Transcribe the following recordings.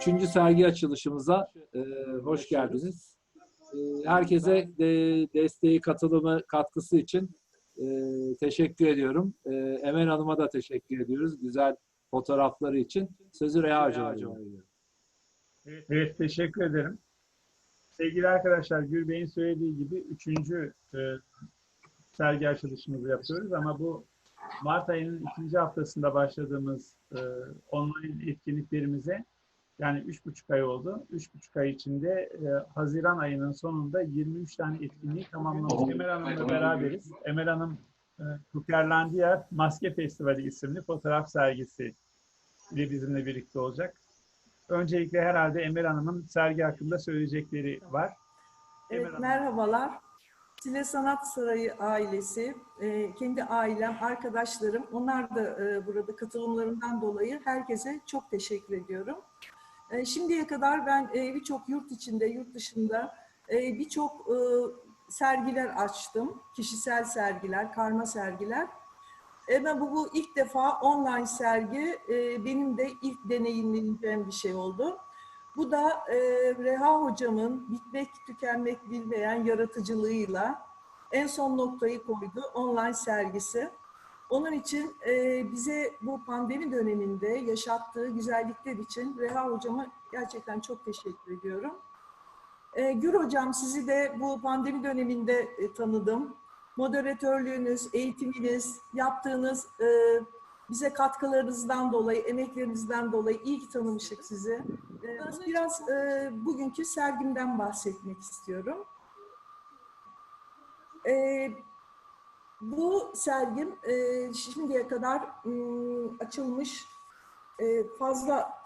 Üçüncü sergi açılışımıza e, hoş geldiniz. E, herkese de, desteği, katılımı, katkısı için e, teşekkür ediyorum. E, Emel Hanım'a da teşekkür ediyoruz. Güzel fotoğrafları için. Sözü Reha Hocam'a veriyorum. Evet, evet, teşekkür ederim. Sevgili arkadaşlar, Gürbey'in söylediği gibi üçüncü e, sergi açılışımızı yapıyoruz ama bu Mart ayının ikinci haftasında başladığımız e, online etkinliklerimize yani üç buçuk ay oldu. Üç buçuk ay içinde e, Haziran ayının sonunda 23 tane etkinliği tamamladık. Emel Hanım'la beraberiz. Emel Hanım e, Maske Festivali isimli fotoğraf sergisi ile bizimle birlikte olacak. Öncelikle herhalde Emel Hanım'ın sergi hakkında söyleyecekleri var. Emel Evet, Hanım. merhabalar. Sile Sanat Sarayı ailesi, e, kendi ailem, arkadaşlarım, onlar da e, burada katılımlarından dolayı herkese çok teşekkür ediyorum. E, Şimdiye kadar ben e, birçok yurt içinde, yurt dışında e, birçok sergiler açtım. Kişisel sergiler, karma sergiler. E, bu, bu ilk defa online sergi benim de ilk deneyimleyeceğim bir şey oldu. Bu da Reha hocamın bitmek tükenmek bilmeyen yaratıcılığıyla en son noktayı koydu online sergisi. Onun için e, bize bu pandemi döneminde yaşattığı güzellikler için Reha hocama gerçekten çok teşekkür ediyorum. E, Gür hocam sizi de bu pandemi döneminde e, tanıdım. Moderatörlüğünüz, eğitiminiz, yaptığınız e, bize katkılarınızdan dolayı, emeklerinizden dolayı iyi ki tanımışık sizi. Ee, Biraz e, bugünkü sergimden bahsetmek istiyorum. E, bu sergim e, şimdiye kadar m, açılmış e, fazla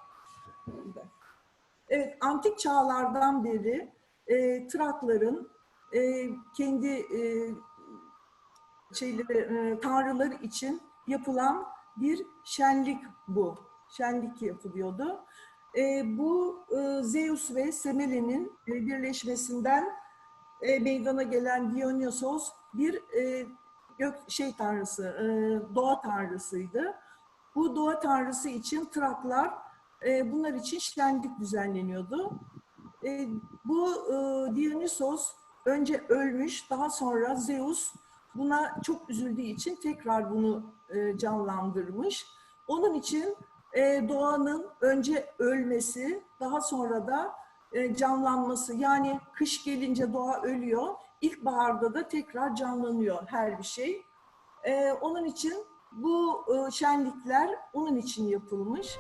evet antik çağlardan beri e, Trakların kendi şeyleri tanrıları için yapılan bir şenlik bu. Şenlik yapılıyordu. Bu Zeus ve Semele'nin birleşmesinden meydana gelen Dionysos bir gök şey tanrısı, e, doğa tanrısıydı. Bu doğa tanrısı için Traklar e, bunlar için şenlik düzenleniyordu. E, bu e, Dionysos önce ölmüş, daha sonra Zeus buna çok üzüldüğü için tekrar bunu e, canlandırmış. Onun için e, doğanın önce ölmesi, daha sonra da e, canlanması. Yani kış gelince doğa ölüyor, ilkbaharda da tekrar canlanıyor her bir şey. E, onun için bu e, şenlikler onun için yapılmış.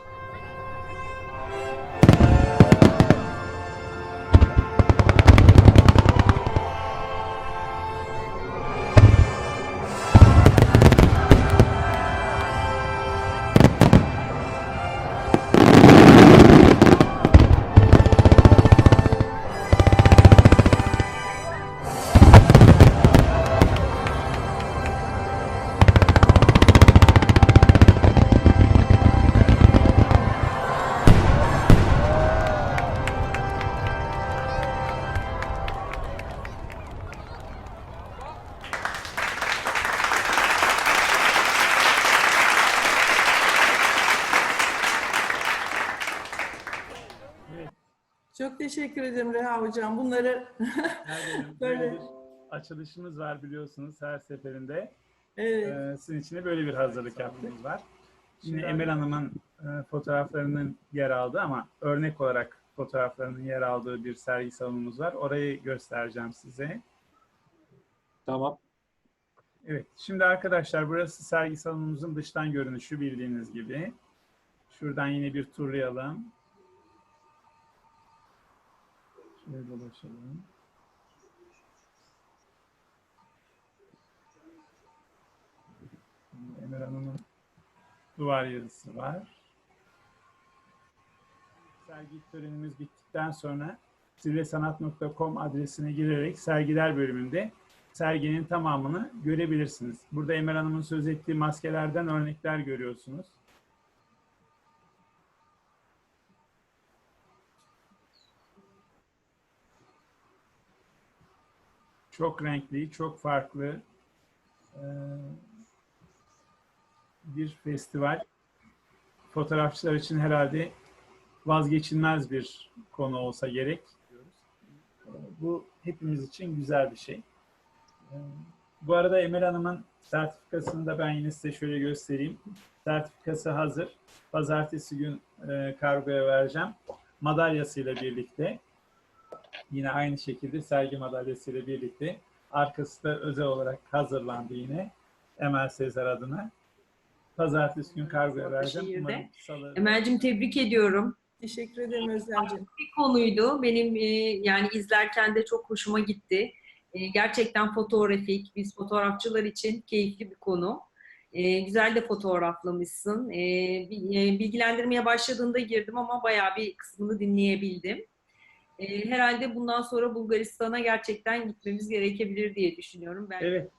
Çok teşekkür ederim Reha Hocam. Bunları Böyle. açılışımız var biliyorsunuz her seferinde. evet, Ee, sizin için de böyle bir hazırlık yaptığımız var. Yine Emel Hanım'ın e, fotoğraflarının yer aldığı ama örnek olarak fotoğraflarının yer aldığı bir sergi salonumuz var. Orayı göstereceğim size. Tamam. Evet, şimdi arkadaşlar burası sergi salonumuzun dıştan görünüşü bildiğiniz gibi. Şuradan yine bir turlayalım. Şöyle dolaşalım. Emel Hanım'ın duvar yazısı var. Sergi törenimiz bittikten sonra sivresanat.com adresine girerek sergiler bölümünde serginin tamamını görebilirsiniz. Burada Emel Hanım'ın söz ettiği maskelerden örnekler görüyorsunuz. Çok renkli, çok farklı eee, bir festival. Fotoğrafçılar için herhalde vazgeçilmez bir konu olsa gerek. E, Bu hepimiz için güzel bir şey. E, Bu arada Emel Hanım'ın sertifikasını da ben yine size şöyle göstereyim. Sertifikası hazır. Pazartesi gün e, kargoya vereceğim. Madalyasıyla birlikte. Yine aynı şekilde sergi madalyasıyla birlikte. Arkası da özel olarak hazırlandı yine. Emel Sezer adına. Pazartesi gün kargoya vereceğim. Emel'cim tebrik ediyorum. Teşekkür ederim Özlemciğim. Bir konuydu. Benim e, yani izlerken de çok hoşuma gitti. E, gerçekten fotoğrafik, biz fotoğrafçılar için keyifli bir konu. E, güzel de fotoğraflamışsın. Bi- e, bilgilendirmeye başladığında girdim ama bayağı bir kısmını dinleyebildim e, herhalde bundan sonra Bulgaristan'a gerçekten gitmemiz gerekebilir diye düşünüyorum ben. Evet.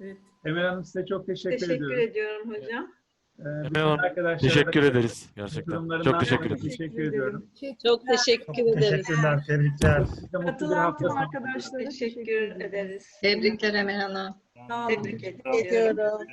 evet. Emel Hanım size çok teşekkür, teşekkür ediyorum. Teşekkür ediyorum hocam. Ee, arkadaşlar teşekkür ederiz gerçekten. Çok teşekkür ederim. Teşekkür ediyorum. Çok teşekkür ederiz. Teşekkürler, tebrikler. Katılan arkadaşlara teşekkür ederiz. Tebrikler Emel Hanım. Tebrik ediyorum. Tebrik ediyorum.